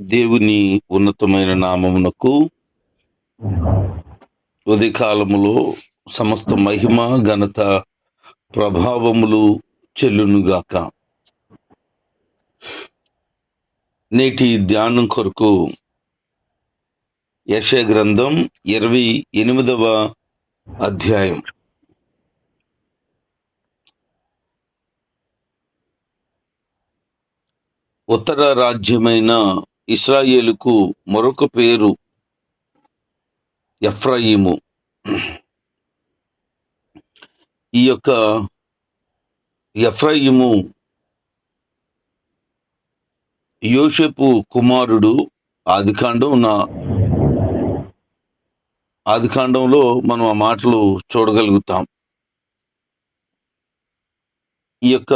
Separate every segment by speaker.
Speaker 1: దేవుని ఉన్నతమైన నామమునకు ఉదయకాలములో సమస్త మహిమ ఘనత ప్రభావములు చెల్లునుగాక. నేటి ధ్యానం కొరకు యశ గ్రంథం ఇరవై ఎనిమిదవ అధ్యాయం. ఉత్తర రాజ్యమైన ఇస్రాయేలుకు మరొక పేరు ఎఫ్రాయిము. ఈ యొక్క ఎఫ్రాయిము యోషపు కుమారుడు ఆదికాండం నా ఆదికాండంలో మనం ఆ మాటలు చూడగలుగుతాం. ఈ యొక్క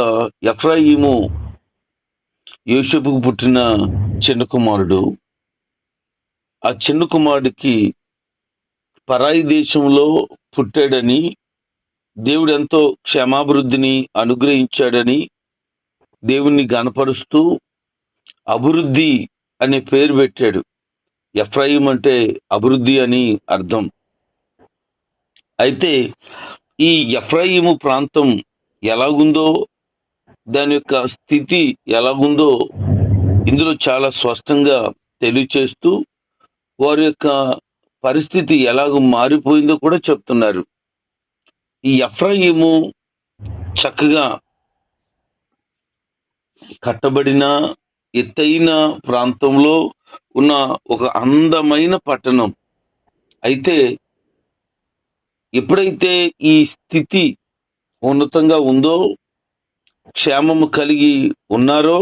Speaker 1: ఎఫ్రాయిము యోషపుకు పుట్టిన చిన్న కుమారుడు ఆ చిన్న కుమారుడికి పరాయి దేశంలో పుట్టాడని దేవుడు ఎంతో క్షేమాభివృద్ధిని అనుగ్రహించాడని దేవుణ్ణి గనపరుస్తూ అభివృద్ధి అనే పేరు పెట్టాడు. ఎఫ్రాయిం అంటే అభివృద్ధి అని అర్థం. అయితే ఈ ఎఫ్రాయిము ప్రాంతం ఎలాగుందో దాని యొక్క స్థితి ఎలాగుందో ఇందులో చాలా స్పష్టంగా తెలియచేస్తూ వారి యొక్క పరిస్థితి ఎలాగ మారిపోయిందో కూడా చెప్తున్నారు. ఈ ఎఫ్రాయిము చక్కగా కట్టబడిన ఎత్తైన ప్రాంతంలో ఉన్న ఒక అందమైన పట్టణం. అయితే ఎప్పుడైతే ఈ స్థితి ఉన్నతంగా ఉందో క్షేమము కలిగి ఉన్నారో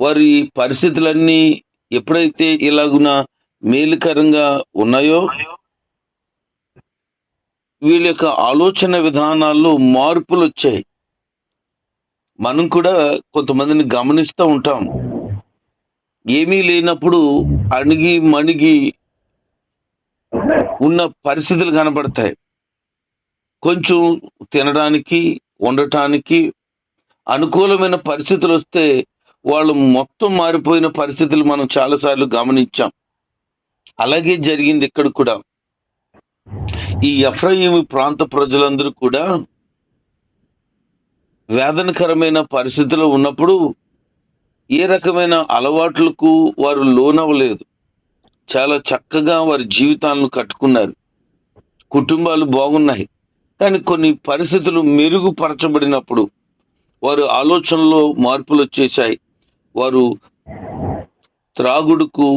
Speaker 1: వారి పరిస్థితులన్నీ ఎప్పుడైతే ఇలాగున మేలుకరంగా ఉన్నాయో వీళ్ళ యొక్క ఆలోచన విధానాల్లో మార్పులు వచ్చాయి. మనం కూడా కొంతమందిని గమనిస్తూ ఉంటాం. ఏమీ లేనప్పుడు అణిగి మణిగి ఉన్న పరిస్థితులు కనబడతాయి. కొంచెం తినడానికి ఉండటానికి అనుకూలమైన పరిస్థితులు వస్తే వాళ్ళు మొత్తం మారిపోయిన పరిస్థితులు మనం చాలాసార్లు గమనించాం. అలాగే జరిగింది ఇక్కడ కూడా. ఈ ఎఫ్రాయిం ప్రాంత ప్రజలందరూ కూడా వేదనకరమైన పరిస్థితిలో ఉన్నప్పుడు ఏ రకమైన అలవాట్లకు వారు లోనవ్వలేదు. చాలా చక్కగా వారి జీవితాలను కట్టుకున్నారు. కుటుంబాలు బాగున్నాయి. కానీ కొన్ని పరిస్థితులు మెరుగుపరచబడినప్పుడు వారు ఆలోచనలో మార్పులు వచ్చేసాయి వారు త్రాగుడుకు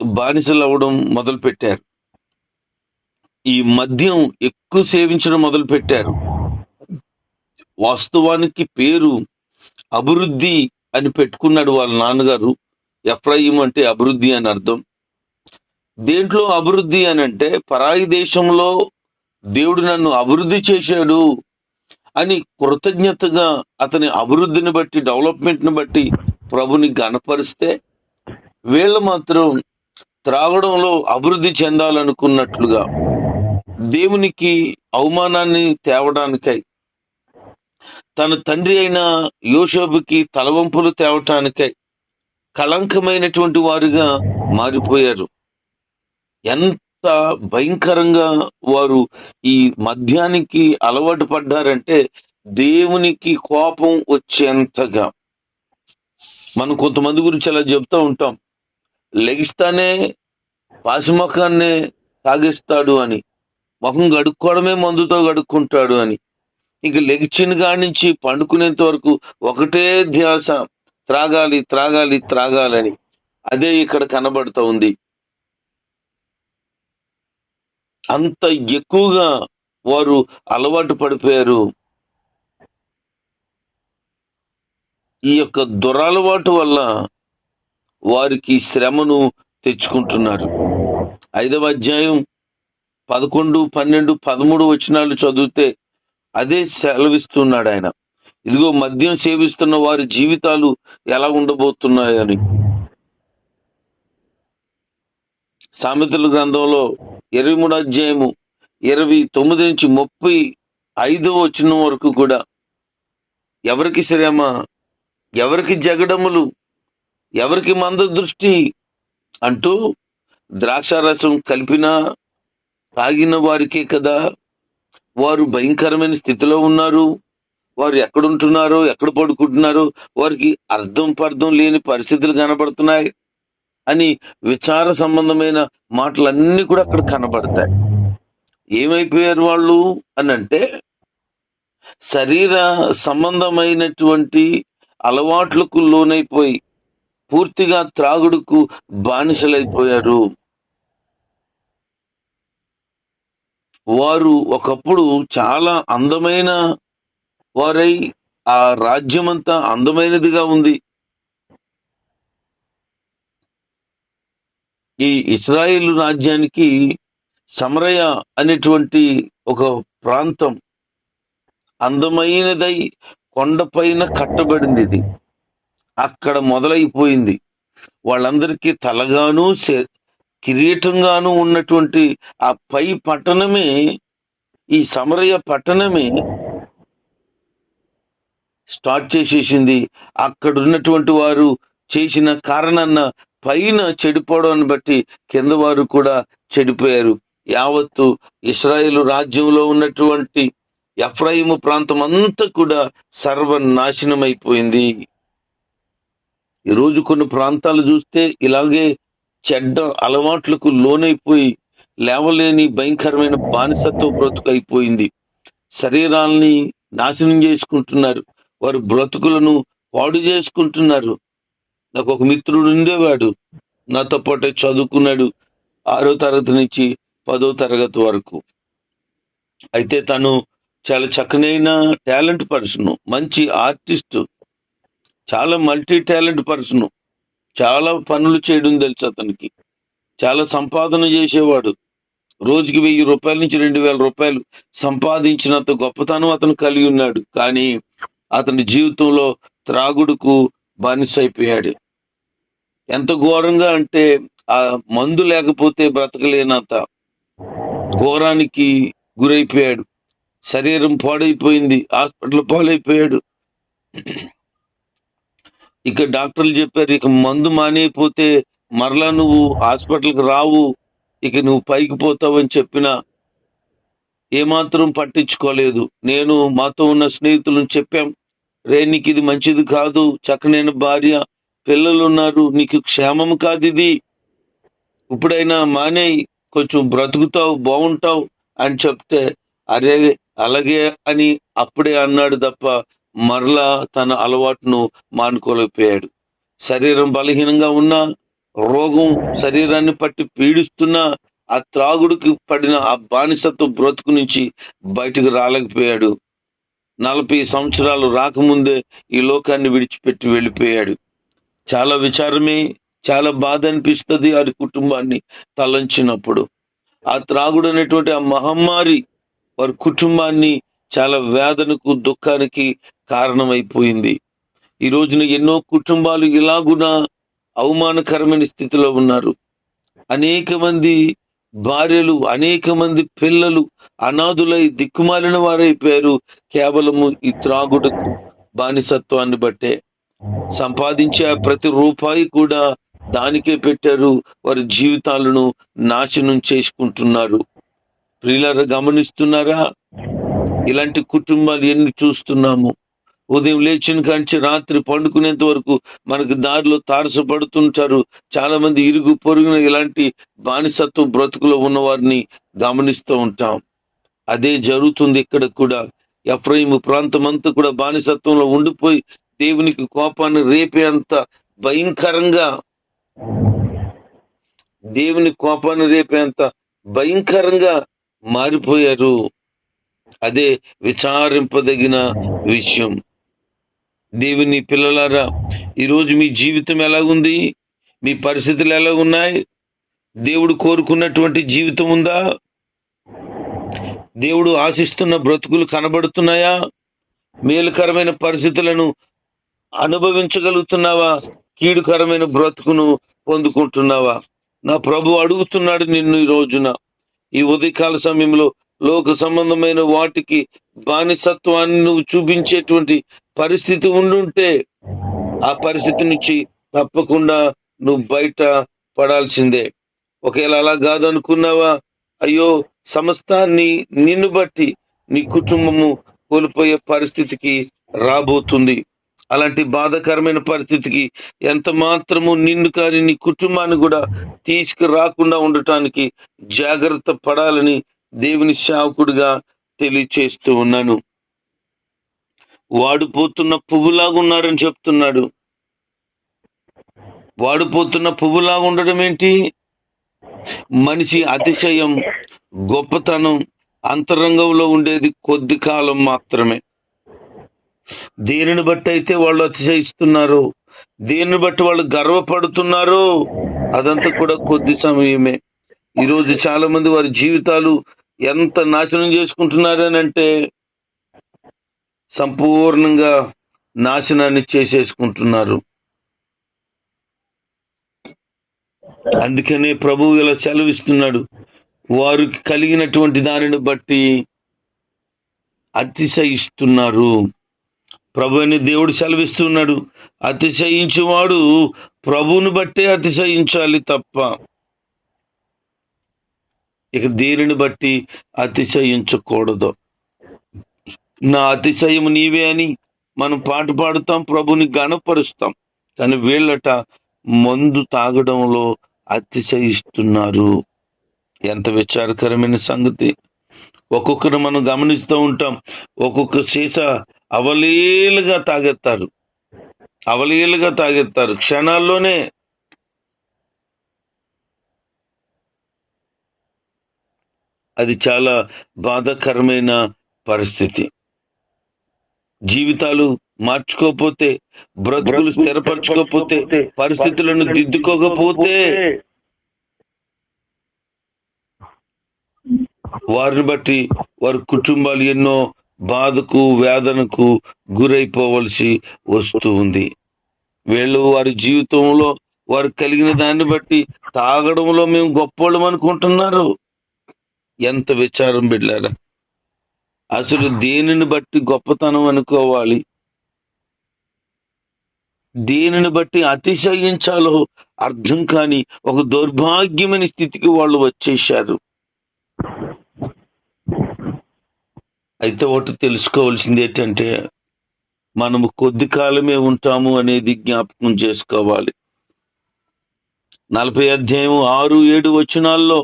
Speaker 1: బానిసలు అవ్వడం మొదలు పెట్టారు ఈ మద్యం ఎక్కువ సేవించడం మొదలు పెట్టారు వాస్తవానికి పేరు అభివృద్ధి అని పెట్టుకున్నాడు వాళ్ళ నాన్నగారు. ఎఫ్రాయిం అంటే అభివృద్ధి అని అర్థం. దేంట్లో అభివృద్ధి అని అంటే పరాయి దేశంలో దేవుడు నన్ను అభివృద్ధి చేశాడు అని కృతజ్ఞతగా అతని అభివృద్ధిని బట్టి డెవలప్మెంట్ని బట్టి ప్రభుని గనపరిస్తే వీళ్ళు మాత్రం త్రాగడంలో అభివృద్ధి చెందాలనుకున్నట్లుగా దేవునికి అవమానాన్ని తేవడానికై తన తండ్రి అయిన యోషోబుకి తలవంపులు తేవటానికై కళంకమైనటువంటి వారుగా మారిపోయారు. ఎంత భయంకరంగా వారు ఈ మద్యానికి అలవాటు పడ్డారంటే దేవునికి కోపం వచ్చేంతగా మనం కొంతమంది గురించి అలా చెప్తూ ఉంటాం. లెగిస్తానే పాసిమొఖాన్నే తాగిస్తాడు అని. ముఖం గడుక్కోవడమే మందుతో గడుక్కుంటాడు అని. ఇంక లెగిచిన కాడి నుంచి పండుకునేంత వరకు ఒకటే ధ్యాస. త్రాగాలి త్రాగాలి త్రాగాలని. అదే ఇక్కడ కనబడుతూ ఉంది. అంత ఎక్కువగా వారు అలవాటు పడిపోయారు. ఈ యొక్క దురలవాటు వల్ల వారికి శ్రమను తెచ్చుకుంటున్నారు. ఐదవ అధ్యాయం పదకొండు పన్నెండు పదమూడు వచనాలు చదివితే అదే సెలవిస్తున్నాడు ఆయన. ఇదిగో మద్యం సేవిస్తున్న వారి జీవితాలు ఎలా ఉండబోతున్నాయని. సామెతల గ్రంథంలో ఇరవై మూడు అధ్యాయము ఇరవై తొమ్మిది నుంచి ముప్పై ఐదో వచ్చిన వరకు కూడా ఎవరికి శ్రమ? ఎవరికి జగడములు ఎవరికి మంద దృష్టి అంటూ ద్రాక్షారసం కలిపిన తాగిన వారికే కదా. వారు భయంకరమైన స్థితిలో ఉన్నారు. వారు ఎక్కడుంటున్నారో ఎక్కడ పడుకుంటున్నారో వారికి అర్థం పర్థం లేని పరిస్థితులు కనబడుతున్నాయి అని విచార సంబంధమైన మాటలన్నీ కూడా అక్కడ కనబడతాయి. ఏమైపోయారు వాళ్ళు అని అంటే శరీర సంబంధమైనటువంటి అలవాట్లకు లోనైపోయి పూర్తిగా త్రాగుడుకు బానిసలైపోయారు. వారు ఒకప్పుడు చాలా అందమైన వారై ఆ రాజ్యమంతా అందమైనదిగా ఉంది. ఈ ఇస్రాయేల్ రాజ్యానికి సమరయ అనేటువంటి ఒక ప్రాంతం అందమైనదై కొండపైన కట్టబడింది ఇది. అక్కడ మొదలైపోయింది. వాళ్ళందరికీ తలగాను కిరీటంగాను ఉన్నటువంటి ఆ పై పట్టణమే ఈ సమరయ పట్టణమే స్టార్ట్ చేసేసింది. అక్కడ ఉన్నటువంటి వారు చేసిన కారణాన్న పైన చెడిపోవడాన్ని బట్టి కింద వారు కూడా చెడిపోయారు. యావత్తు ఇస్రాయేల్ రాజ్యంలో ఉన్నటువంటి ఎఫ్రాయిము ప్రాంతం అంతా కూడా సర్వనాశనం అయిపోయింది ఈరోజు కొన్ని ప్రాంతాలు చూస్తే ఇలాగే చెడ్డ అలవాట్లకు లోనైపోయి లేవలేని భయంకరమైన బానిసత్వ అయిపోయింది శరీరాల్ని నాశనం చేసుకుంటున్నారు. వారి బ్రతుకులను పాడు చేసుకుంటున్నారు. నాకు ఒక మిత్రుడు ఉండేవాడు. నాతో పాటే చదువుకున్నాడు ఆరో తరగతి నుంచి పదో తరగతి వరకు. అయితే తను చాలా చక్కనైన టాలెంట్ పర్సన్ మంచి ఆర్టిస్ట్ చాలా మల్టీ టాలెంట్ పర్సన్. చాలా పనులు చేయడం తెలుసు అతనికి. చాలా సంపాదన చేసేవాడు. రోజుకి వెయ్యి రూపాయల నుంచి రెండు వేల రూపాయలు సంపాదించినంత గొప్పతనం అతను కలిగి ఉన్నాడు. కానీ అతని జీవితంలో త్రాగుడుకు బానిసైపోయాడు. ఎంత ఘోరంగా అంటే ఆ మందు లేకపోతే బ్రతకలేనంత ఘోరానికి గురైపోయాడు. శరీరం పాడైపోయింది హాస్పిటల్ పాలైపోయాడు. ఇక డాక్టర్లు చెప్పారు ఇక మందు మానేపోతే మరలా నువ్వు హాస్పిటల్కి రావు ఇక నువ్వు పైకి పోతావు అని చెప్పినా ఏమాత్రం పట్టించుకోలేదు. నేను మాతో ఉన్న స్నేహితులను చెప్పాం రే నీకు ఇది మంచిది కాదు చక్కనైన భార్య పిల్లలు ఉన్నారు నీకు క్షేమం కాదు ఇది. ఇప్పుడైనా మానేయి కొంచెం బ్రతుకుతావు బాగుంటావు అని చెప్తే అరే అలాగే అని అప్పుడే అన్నాడు తప్ప మరలా తన అలవాటును మానుకోలేకపోయాడు. శరీరం బలహీనంగా ఉన్నా రోగం శరీరాన్ని పట్టి పీడిస్తున్నా ఆ త్రాగుడికి పడిన ఆ బానిసత్వ బ్రతుకు నుంచి బయటకు రాలేకపోయాడు. నలభై సంవత్సరాలు రాకముందే ఈ లోకాన్ని విడిచిపెట్టి వెళ్ళిపోయాడు. చాలా విచారమే చాలా బాధ అనిపిస్తుంది అది కుటుంబాన్ని తలంచినప్పుడు. ఆ త్రాగుడు అనేటువంటి ఆ మహమ్మారి వారి కుటుంబాన్ని చాలా వేదనకు దుఃఖానికి కారణమైపోయింది. ఈ రోజున ఎన్నో కుటుంబాలు ఇలాగున అవమానకరమైన స్థితిలో ఉన్నారు. అనేక మంది భార్యలు అనేక మంది పిల్లలు అనాథులై దిక్కుమాలిన వారైపోయారు. కేవలము ఈ త్రాగుడుకు బానిసత్వాన్ని బట్టే. సంపాదించే ప్రతి రూపాయి కూడా దానికే పెట్టారు. వారి జీవితాలను నాశనం చేసుకుంటున్నారు. ప్రియులారా గమనిస్తున్నారా? ఇలాంటి కుటుంబాలు ఎన్ని చూస్తున్నాము? ఉదయం లేచిన కాంచి రాత్రి పండుకునేంత వరకు మనకు దారిలో తారసపడుతుంటారు. చాలా మంది ఇరుగు పొరుగున ఇలాంటి బానిసత్వ బ్రతుకులో ఉన్న వారిని గమనిస్తూ ఉంటాం. అదే జరుగుతుంది ఇక్కడ కూడా. ఎఫ్రాయిము ప్రాంతం అంతా కూడా బానిసత్వంలో ఉండిపోయి దేవునికి కోపాన్ని రేపే అంత భయంకరంగా దేవుని కోపాన్ని రేపే అంత భయంకరంగా మారిపోయారు. అదే విచారింపదగిన విషయం. దేవుని పిల్లలారా ఈరోజు మీ జీవితం ఎలాగుంది? మీ పరిస్థితులు ఎలా ఉన్నాయి దేవుడు కోరుకున్నటువంటి జీవితం ఉందా? దేవుడు ఆశిస్తున్న బ్రతుకులు కనబడుతున్నాయా? మేలుకరమైన పరిస్థితులను అనుభవించగలుగుతున్నావా? కీడుకరమైన బ్రతుకును పొందుకుంటున్నావా? నా ప్రభు అడుగుతున్నాడు నిన్ను ఈ రోజున. ఈ ఉదయకాల సమయంలో లోక సంబంధమైన వాటికి బానిసత్వాన్ని నువ్వు చూపించేటువంటి పరిస్థితి ఉండుంటే ఆ పరిస్థితి నుంచి తప్పకుండా నువ్వు బయట పడాల్సిందే. ఒకవేళ అలా కాదనుకున్నావా? అయ్యో సమస్తాన్ని నిన్ను బట్టి నీ కుటుంబము కోల్పోయే పరిస్థితికి రాబోతుంది. అలాంటి బాధకరమైన పరిస్థితికి ఎంత మాత్రము నిన్ను కానీ నీ కుటుంబాన్ని కూడా తీసుకురాకుండా ఉండటానికి జాగ్రత్త పడాలని దేవుని శావకుడిగా తెలియచేస్తూ ఉన్నాను. వాడిపోతున్న పువ్వులాగా ఉన్నారని చెప్తున్నాడు. వాడిపోతున్న పువ్వులాగా ఉండడం ఏంటి? మనిషి అతిశయం గొప్పతనం అంతరంగంలో ఉండేది కొద్ది కాలం మాత్రమే. దేనిని బట్టి అయితే వాళ్ళు అతిశయిస్తున్నారు. దేనిని బట్టి వాళ్ళు గర్వపడుతున్నారు. అదంతా కూడా కొద్ది సమయమే. ఈరోజు చాలా మంది వారి జీవితాలు ఎంత నాశనం చేసుకుంటున్నారని అంటే సంపూర్ణంగా నాశనాన్ని చేసేసుకుంటున్నారు. అందుకనే ప్రభువు ఇలా సెలవిస్తున్నాడు. వారికి కలిగినటువంటి దానిని బట్టి అతిశయిస్తున్నారు. ప్రభు అని దేవుడు సెలవిస్తున్నాడు. అతిశయించువాడు ప్రభువుని బట్టే అతిశయించాలి తప్ప ఇక దేనిని బట్టి అతిశయించకూడదు? నా అతిశయం నీవే అని మనం పాట పాడుతాం ప్రభుని గణపరుస్తాం కానీ వీళ్ళట మందు తాగడంలో అతిశయిస్తున్నారు. ఎంత విచారకరమైన సంగతి. ఒక్కొక్కరు మనం గమనిస్తూ ఉంటాం. ఒక్కొక్క సీసా అవలీలుగా తాగెత్తారు. అవలీలుగా తాగెత్తారు. క్షణాల్లోనే అది చాలా బాధాకరమైన పరిస్థితి. జీవితాలు మార్చుకోకపోతే బ్రతుకులు స్థిరపరచుకోకపోతే పరిస్థితులను దిద్దుకోకపోతే వారిని బట్టి వారి కుటుంబాలు ఎన్నో బాధకు వేదనకు గురైపోవలసి వస్తూ ఉంది. వీళ్ళు వారి జీవితంలో వారు కలిగిన దాన్ని బట్టి తాగడంలో మేము గొప్పవాళ్ళం అనుకుంటున్నారు. ఎంత విచారం బిడ్డారా అసలు దేనిని బట్టి గొప్పతనం అనుకోవాలి. దేనిని బట్టి అతిశయించాలో అర్థం కాని ఒక దౌర్భాగ్యమైన స్థితికి వాళ్ళు వచ్చేసారు అయితే ఒకటి తెలుసుకోవాల్సింది ఏంటంటే మనము కొద్ది కాలమే ఉంటాము అనేది జ్ఞాపకం చేసుకోవాలి. నలభై అధ్యాయం ఆరు ఏడు వచనాల్లో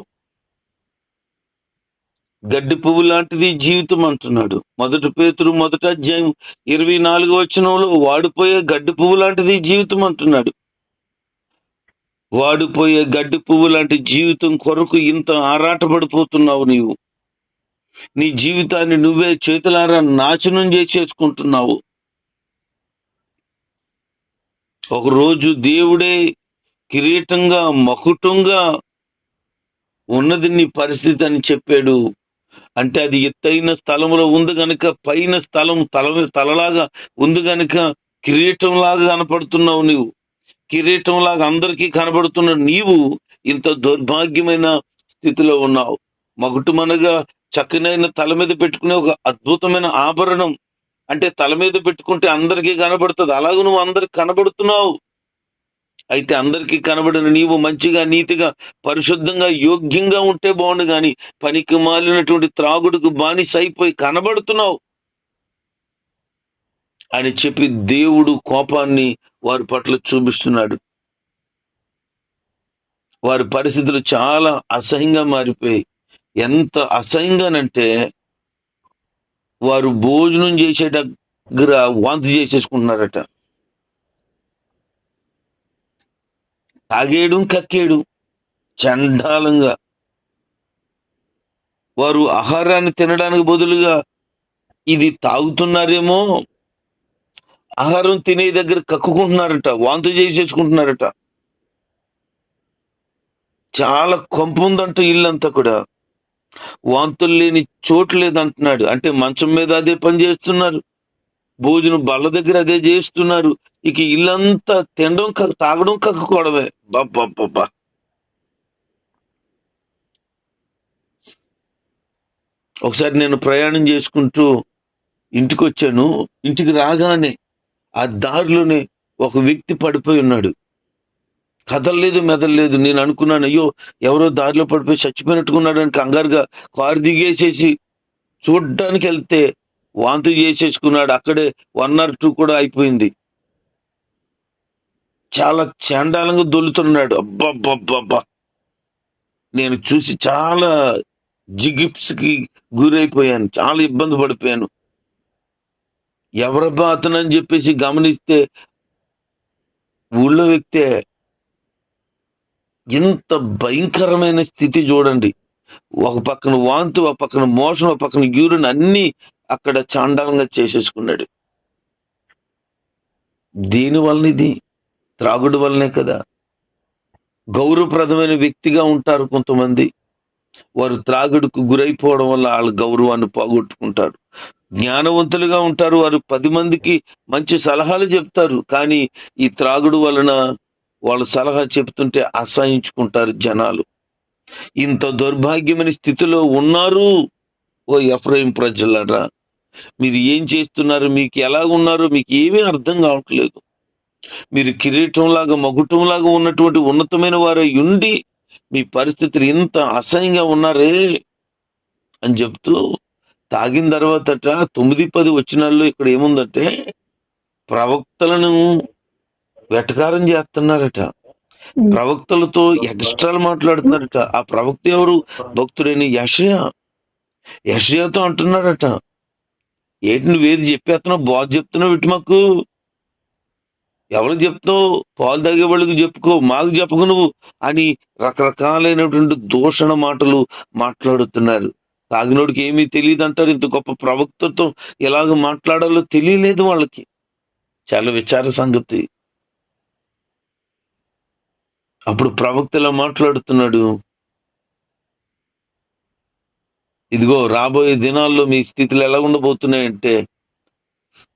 Speaker 1: గడ్డి పువ్వు లాంటిది జీవితం అంటున్నాడు. మొదటి పేతురు మొదటి అధ్యాయం ఇరవై నాలుగు వచనంలో వాడిపోయే గడ్డి పువ్వు లాంటిది జీవితం అంటున్నాడు. వాడిపోయే గడ్డి పువ్వు లాంటి జీవితం కొరకు ఇంత ఆరాటపడిపోతున్నావు నీవు. నీ జీవితాన్ని నువ్వే చేతులారా నాశనం చేసేసుకుంటున్నావు ఒకరోజు దేవుడే కిరీటంగా మకుటంగా ఉన్నది నీ పరిస్థితి అని చెప్పాడు. అంటే అది ఎత్తైన స్థలంలో ఉంది గనుక పైన స్థలం తల తలలాగా ఉంది గనుక కిరీటం లాగా కనపడుతున్నావు నీవు. కిరీటంలాగా అందరికీ కనబడుతున్న నీవు ఇంత దౌర్భాగ్యమైన స్థితిలో ఉన్నావు. మగుటమనగా చక్కనైన తల మీద పెట్టుకునే ఒక అద్భుతమైన ఆభరణం. అంటే తల మీద పెట్టుకుంటే అందరికీ కనబడుతుంది. అలాగే నువ్వు అందరికి కనబడుతున్నావు. అయితే అందరికీ కనబడిన నీవు మంచిగా నీతిగా పరిశుద్ధంగా యోగ్యంగా ఉంటే బాగుండు కానీ పనికి మాలినటువంటి త్రాగుడుకు బానిస అయిపోయి కనబడుతున్నావు. అని చెప్పి దేవుడు కోపాన్ని వారి పట్ల చూపిస్తున్నాడు. వారి పరిస్థితులు చాలా అసహ్యంగా మారిపోయి ఎంత అసహ్యంగానంటే వారు భోజనం చేసే దగ్గర వాంతి చేసేసుకుంటున్నారట. తాగేయడం కక్కేయడం చండాలంగా. వారు ఆహారాన్ని తినడానికి బదులుగా ఇది తాగుతున్నారేమో ఆహారం తినే దగ్గర కక్కుకుంటున్నారట వాంతి చేసేసుకుంటున్నారట. చాలా కొంప ఉందంట ఇల్లంతా కూడా. వాంతులు లేని చోటు లేదంటున్నాడు. అంటే మంచం మీద అదే పని చేస్తున్నారు. భోజనం బల్ల దగ్గర అదే చేస్తున్నారు. ఇక ఇల్లంతా తినడం కక్- తాగడం కక్కుకోవడమే. బాబ్బా ఒకసారి నేను ప్రయాణం చేసుకుంటూ ఇంటికి వచ్చాను ఇంటికి రాగానే ఆ దారిలోనే ఒక వ్యక్తి పడిపోయి ఉన్నాడు. కదలలేదు మెదలలేదు నేను అనుకున్నాను అయ్యో ఎవరో దారిలో పడిపోయి చచ్చిపోయినట్టుకున్నాడు అని కంగారుగా కారు దిగేసేసి చూడ్డానికి వెళ్తే వాంతి చేసేసుకున్నాడు. అక్కడే వన్ ఆర్ టూ కూడా అయిపోయింది. చాలా చాండాలంగా దొల్లుతున్నాడు. అబ్బబ్బబ్బబ్బా. నేను చూసి చాలా జిగిప్స్కి గురైపోయాను. చాలా ఇబ్బంది పడిపోయాను. ఎవరబ్బా అతనని చెప్పేసి గమనిస్తే ఊళ్ళో వ్యక్తే ఇంత భయంకరమైన స్థితి చూడండి. ఒక పక్కన వాంతు ఒక పక్కన మోషన్ ఒక పక్కన యూరిన్ అన్ని అక్కడ చాండాలంగా చేసేసుకున్నాడు. దీని వలన ఇది. త్రాగుడు వల్లనే కదా. గౌరవప్రదమైన వ్యక్తిగా ఉంటారు కొంతమంది. వారు త్రాగుడుకు గురైపోవడం వల్ల వాళ్ళ గౌరవాన్ని పోగొట్టుకుంటారు. జ్ఞానవంతులుగా ఉంటారు. వారు పది మందికి మంచి సలహాలు చెప్తారు. కానీ ఈ త్రాగుడు వలన వాళ్ళ సలహా చెప్తుంటే అసహించుకుంటారు జనాలు. ఇంత దౌర్భాగ్యమైన స్థితిలో ఉన్నారు ఓ ఎఫ్రాయిం ప్రజలరా. మీరు ఏం చేస్తున్నారు? మీకు ఎలా ఉన్నారు? మీకు ఏమీ అర్థం కావట్లేదు. మీరు కిరీటంలాగా మగుటంలాగా ఉన్నటువంటి ఉన్నతమైన వారు ఉండి మీ పరిస్థితులు ఇంత అసహ్యంగా ఉన్నారే అని చెప్తూ తాగిన తర్వాతట తొమ్మిది పది వచ్చినాల్లో ఇక్కడ ఏముందంటే ప్రవక్తలను వెటకారం చేస్తున్నారట. ప్రవక్తలతో ఎక్స్ట్రాలు మాట్లాడుతున్నారట. ఆ ప్రవక్త ఎవరు? భక్తుడైన యషయ. యషయాతో అంటున్నాడట ఏంటి నువ్వేది చెప్పేస్తున్నావు? బాగా చెప్తున్నావు ఇటు మాకు. ఎవరు చెప్తావు పాలు తాగే వాళ్ళకి చెప్పుకో మాకు చెప్పకు నువ్వు అని రకరకాలైనటువంటి దూషణ మాటలు మాట్లాడుతున్నారు. తాగినోడికి ఏమీ తెలియదు అంటారు ఇంత గొప్ప ప్రవక్తతో ఎలాగ మాట్లాడాలో తెలియలేదు వాళ్ళకి. చాలా విచార సంగతి. అప్పుడు ప్రవక్త ఇలా మాట్లాడుతున్నాడు? ఇదిగో రాబోయే దినాల్లో మీ స్థితిలో ఎలా ఉండబోతున్నాయంటే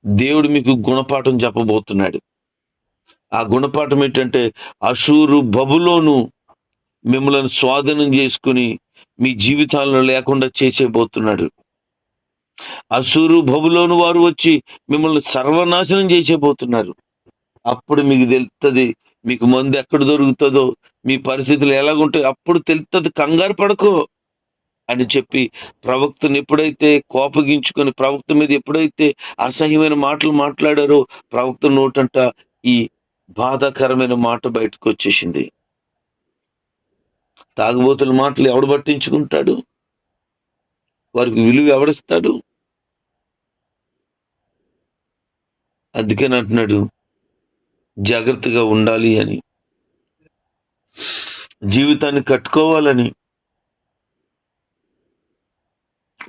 Speaker 1: దేవుడు మీకు గుణపాఠం చెప్పబోతున్నాడు. ఆ గుణపాఠం ఏంటంటే అషూరు బబులోను మిమ్మల్ని స్వాధీనం చేసుకుని మీ జీవితాలను లేకుండా చేసేబోతున్నాడు. అసూరు బబులోను వారు వచ్చి మిమ్మల్ని సర్వనాశనం చేసేబోతున్నారు. అప్పుడు మీకు తెలుస్తుంది మీకు మందు ఎక్కడ దొరుకుతుందో మీ పరిస్థితులు ఎలాగుంటాయి అప్పుడు తెలుస్తుంది కంగారు పడకో అని చెప్పి ప్రవక్తను ఎప్పుడైతే కోపగించుకొని ప్రవక్త మీద ఎప్పుడైతే అసహ్యమైన మాటలు మాట్లాడారో ప్రవక్త నోటంట ఈ బాధాకరమైన మాట బయటకు వచ్చేసింది. తాగుబోతుల మాటలు ఎవడు పట్టించుకుంటాడు? వారికి విలువ ఎవడిస్తాడు? అందుకని అంటున్నాడు జాగ్రత్తగా ఉండాలి అని. జీవితాన్ని కట్టుకోవాలని.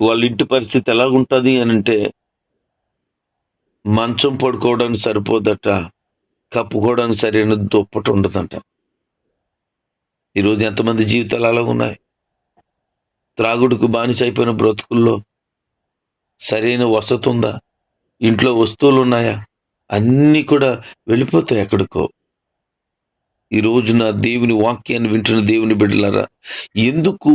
Speaker 1: వాళ్ళ ఇంటి పరిస్థితి ఎలాగుంటుంది అని అంటే మంచం పడుకోవడానికి సరిపోదట కప్పుకోవడానికి సరైన దుప్పటి ఉండదంట. ఈరోజు ఎంతమంది జీవితాలు అలా ఉన్నాయి? త్రాగుడుకు బానిస అయిపోయిన బ్రతుకుల్లో సరైన వసతి ఉందా? ఇంట్లో వస్తువులు ఉన్నాయా? అన్నీ కూడా వెళ్ళిపోతాయి ఎక్కడికో ఈ రోజున దేవుని వాక్యాన్ని వింటున్న దేవుని బిడ్డలారా ఎందుకు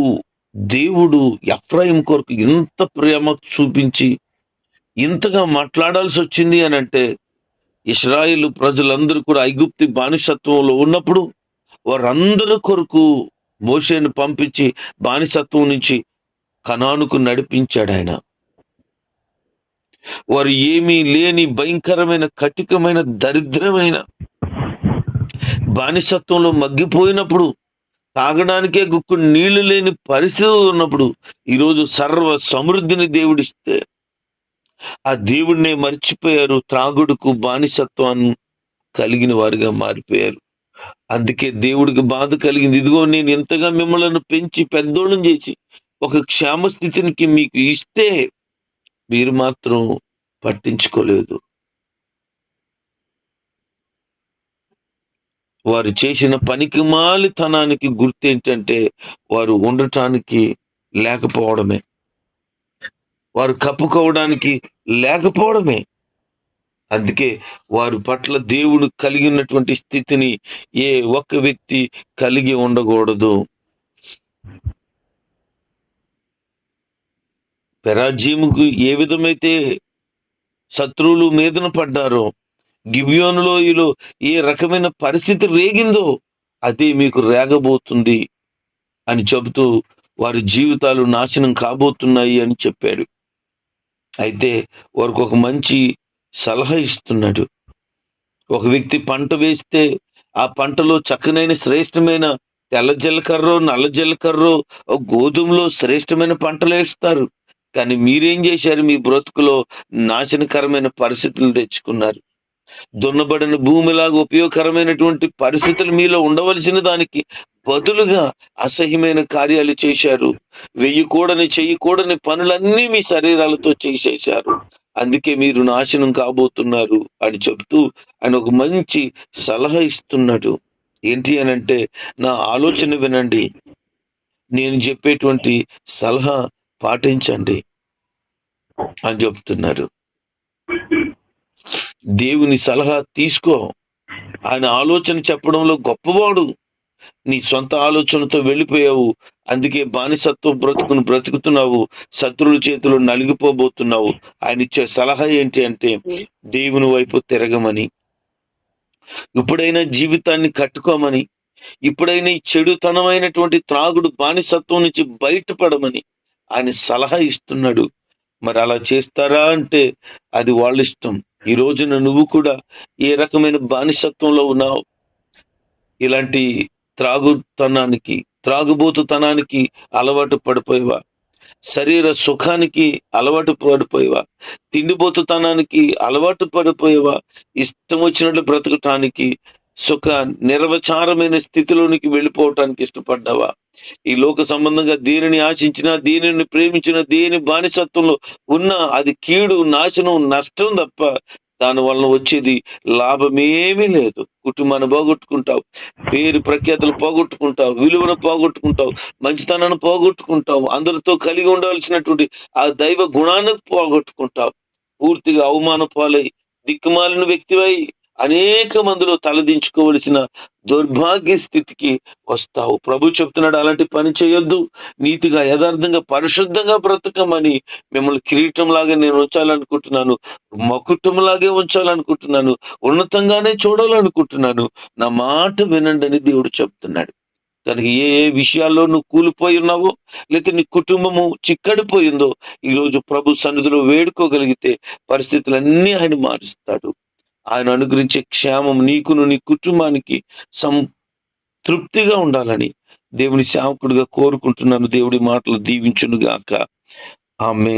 Speaker 1: దేవుడు ఎఫ్రాయిం కొరకు ఇంత ప్రేమ చూపించి ఇంతగా మాట్లాడాల్సి వచ్చింది అని అంటే ఇస్రాయిల్ ప్రజలందరూ కూడా ఐగుప్తి బానిసత్వంలో ఉన్నప్పుడు వారందరి కొరకు మోషేను పంపించి బానిసత్వం నుంచి కనానుకు నడిపించాడు ఆయన. వారు ఏమీ లేని భయంకరమైన కటికమైన దరిద్రమైన బానిసత్వంలో మగ్గిపోయినప్పుడు తాగడానికే గుక్కు నీళ్ళు లేని పరిస్థితి ఉన్నప్పుడు ఈరోజు సర్వ సమృద్ధిని దేవుడిస్తే ఆ దేవుడినే మర్చిపోయారు త్రాగుడుకు బానిసత్వాన్ని కలిగిన వారిగా మారిపోయారు. అందుకే దేవుడికి బాధ కలిగింది. ఇదిగో నేను ఎంతగా మిమ్మల్ని పెంచి పెద్దోళ్ళని చేసి ఒక క్షేమ స్థితికి మీకు ఇస్తే మీరు మాత్రం పట్టించుకోలేదు. వారు చేసిన పనికి మాలితనానికి గుర్తు ఏంటంటే వారు ఉండటానికి లేకపోవడమే. వారు కప్పుకోవడానికి లేకపోవడమే. అందుకే వారి పట్ల దేవుడు కలిగి ఉన్నటువంటి స్థితిని ఏ ఒక్క వ్యక్తి కలిగి ఉండకూడదు. పెరాజీముకు ఏ విధమైతే శత్రువులు మీదన పడ్డారో గిబియోనులో ఈలో ఏ రకమైన పరిస్థితి రేగిందో అదే మీకు రేగబోతుంది అని చెబుతూ వారి జీవితాలు నాశనం కాబోతున్నాయి అని చెప్పాడు. అయితే వారికి ఒక మంచి సలహా ఇస్తున్నాడు. ఒక వ్యక్తి పంట వేస్తే ఆ పంటలో చక్కనైన శ్రేష్టమైన తెల్ల జీలకర్రో నల్ల జీలకర్రో గోధుమలో శ్రేష్టమైన పంటలు వేస్తారు. కానీ మీరేం చేశారు? మీ బ్రతుకులో నాశనకరమైన పరిస్థితులు తెచ్చుకున్నారు. దున్నబడిన భూమిలాగా ఉపయోగకరమైనటువంటి పరిస్థితులు మీలో ఉండవలసిన దానికి బదులుగా అసహ్యమైన కార్యాలు చేశారు. వెయ్యకూడని చెయ్యకూడని పనులన్నీ మీ శరీరాలతో చేసేశారు. అందుకే మీరు నాశనం కాబోతున్నారు అని చెప్తూ ఆయన ఒక మంచి సలహా ఇస్తున్నాడు. ఏంటి అని అంటే నా ఆలోచన వినండి. నేను చెప్పేటువంటి సలహా పాటించండి అని చెప్తున్నారు. దేవుని సలహా తీసుకో. ఆయన ఆలోచన చెప్పడంలో గొప్పవాడు. నీ సొంత ఆలోచనతో వెళ్ళిపోయావు. అందుకే బానిసత్వం బ్రతుకును బ్రతుకుతున్నావు. శత్రువుల చేతిలో నలిగిపోబోతున్నావు. ఆయన ఇచ్చే సలహా ఏంటి అంటే దేవుని వైపు తిరగమని. ఇప్పుడైనా జీవితాన్ని కట్టుకోమని. ఇప్పుడైనా ఈ చెడుతనమైనటువంటి త్రాగుడు బానిసత్వం నుంచి బయటపడమని. ఆయన సలహా ఇస్తున్నాడు. మరి అలా చేస్తారా అంటే అది వాళ్ళ ఇష్టం. ఈ రోజున నువ్వు కూడా ఏ రకమైన బానిసత్వంలో ఉన్నావు? ఇలాంటి త్రాగుతనానికి త్రాగుబోతుతనానికి అలవాటు పడిపోయేవా? శరీర సుఖానికి అలవాటు పడిపోయేవా? తిండిపోతుతనానికి అలవాటు పడిపోయేవా? ఇష్టం వచ్చినట్లు బ్రతకటానికి సుఖ నిర్వచారమైన స్థితిలోనికి వెళ్ళిపోవటానికి ఇష్టపడ్డావా? ఈ లోక సంబంధంగా దేనిని ఆశించినా దేనిని ప్రేమించిన దేని బానిసత్వంలో ఉన్నా అది కీడు నాశనం నష్టం తప్ప దాని వలన వచ్చేది లాభమేమీ లేదు. కుటుంబాన్ని పోగొట్టుకుంటావు పేరు ప్రఖ్యాతులు పోగొట్టుకుంటావు విలువను పోగొట్టుకుంటావు మంచితనాన్ని పోగొట్టుకుంటావు అందరితో కలిగి ఉండవలసినటువంటి ఆ దైవ గుణాన్ని పోగొట్టుకుంటావు. పూర్తిగా అవమాన పాలై దిక్కుమాలిన వ్యక్తివై అనేక మందిలో తలదించుకోవలసిన దౌర్భాగ్య స్థితికి వస్తావు. ప్రభు చెప్తున్నాడు అలాంటి పని చేయొద్దు. నీతిగా యథార్థంగా పరిశుద్ధంగా బ్రతకమని మిమ్మల్ని కిరీటంలాగా నేను ఉంచాలనుకుంటున్నాను. మకుటంలాగే ఉంచాలనుకుంటున్నాను. ఉన్నతంగానే చూడాలనుకుంటున్నాను. నా మాట వినండి అని దేవుడు చెప్తున్నాడు. తనకి ఏ ఏ విషయాల్లో నువ్వు కూలిపోయి ఉన్నావో లేకపోతే నీ కుటుంబము చిక్కడిపోయిందో ఈరోజు ప్రభు సన్నిధిలో వేడుకోగలిగితే పరిస్థితులన్నీ ఆయన మారుస్తాడు. ఆయన అనుగ్రహించే క్షేమం నీకును నీ కుటుంబానికి సం తృప్తిగా ఉండాలని దేవుని సేవకుడిగా కోరుకుంటున్నాను. దేవుడి మాటలు దీవించునుగాక. ఆమె